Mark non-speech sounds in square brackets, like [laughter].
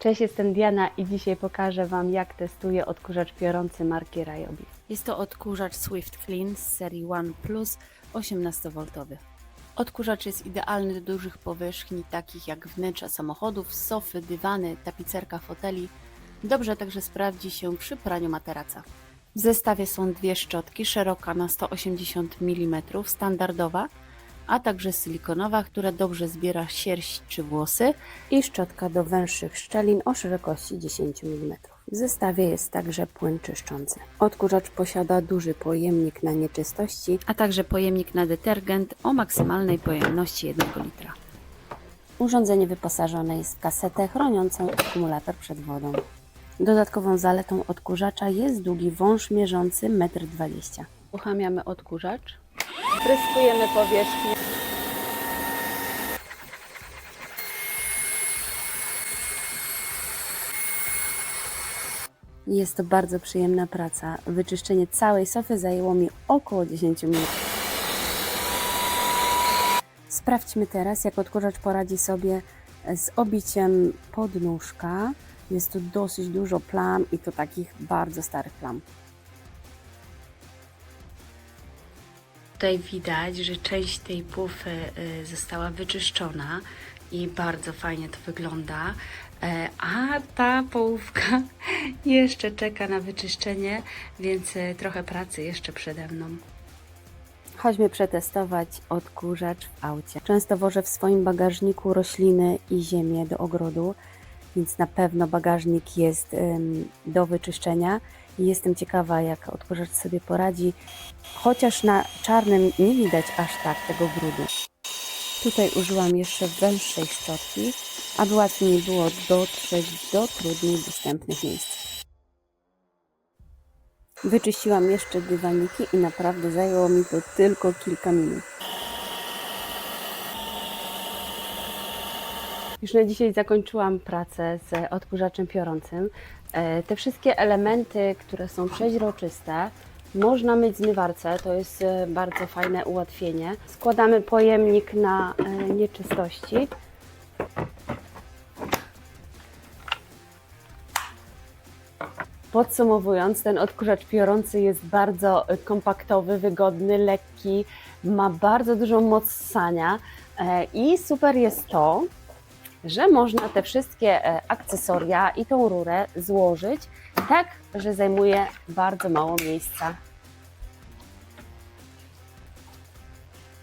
Cześć, jestem Diana i dzisiaj pokażę Wam, jak testuję odkurzacz piorący marki Ryobi. Jest to odkurzacz Swift Clean z serii One Plus 18V. Odkurzacz jest idealny do dużych powierzchni, takich jak wnętrza samochodów, sofy, dywany, tapicerka foteli. Dobrze także sprawdzi się przy praniu materaca. W zestawie są dwie szczotki, szeroka na 180 mm, standardowa, a także silikonowa, która dobrze zbiera sierść czy włosy i szczotka do węższych szczelin o szerokości 10 mm. W zestawie jest także płyn czyszczący. Odkurzacz posiada duży pojemnik na nieczystości, a także pojemnik na detergent o maksymalnej pojemności 1 litra. Urządzenie wyposażone jest w kasetę chroniącą akumulator przed wodą. Dodatkową zaletą odkurzacza jest długi wąż mierzący 1,20 m. Uruchamiamy odkurzacz. Pryskujemy powierzchnię. Jest to bardzo przyjemna praca. Wyczyszczenie całej sofy zajęło mi około 10 minut. Sprawdźmy teraz, jak odkurzacz poradzi sobie z obiciem podnóżka. Jest tu dosyć dużo plam i to takich bardzo starych plam. Tutaj widać, że część tej pufy y, została wyczyszczona i bardzo fajnie to wygląda. E, A ta połówka [laughs] jeszcze czeka na wyczyszczenie, więc e, trochę pracy jeszcze przede mną. Chodźmy przetestować odkurzacz w aucie. Często wożę w swoim bagażniku rośliny i ziemię do ogrodu, więc na pewno bagażnik jest do wyczyszczenia jestem ciekawa, jak odkurzacz sobie poradzi, chociaż na czarnym nie widać aż tak tego brudu. Tutaj użyłam jeszcze węższej szczotki, aby łatwiej było dotrzeć do trudniej dostępnych miejsc. Wyczyściłam jeszcze dywaniki i naprawdę zajęło mi to tylko kilka minut. Już na dzisiaj zakończyłam pracę z odkurzaczem piorącym. E, Te wszystkie elementy, które są przeźroczyste, można myć w zmywarce, to jest e, bardzo fajne ułatwienie. Składamy pojemnik na e, nieczystości. Podsumowując, ten odkurzacz piorący jest bardzo kompaktowy, wygodny, lekki, ma bardzo dużą moc ssania i super jest to, że można te wszystkie e, akcesoria i tą rurę złożyć tak, że zajmuje bardzo mało miejsca.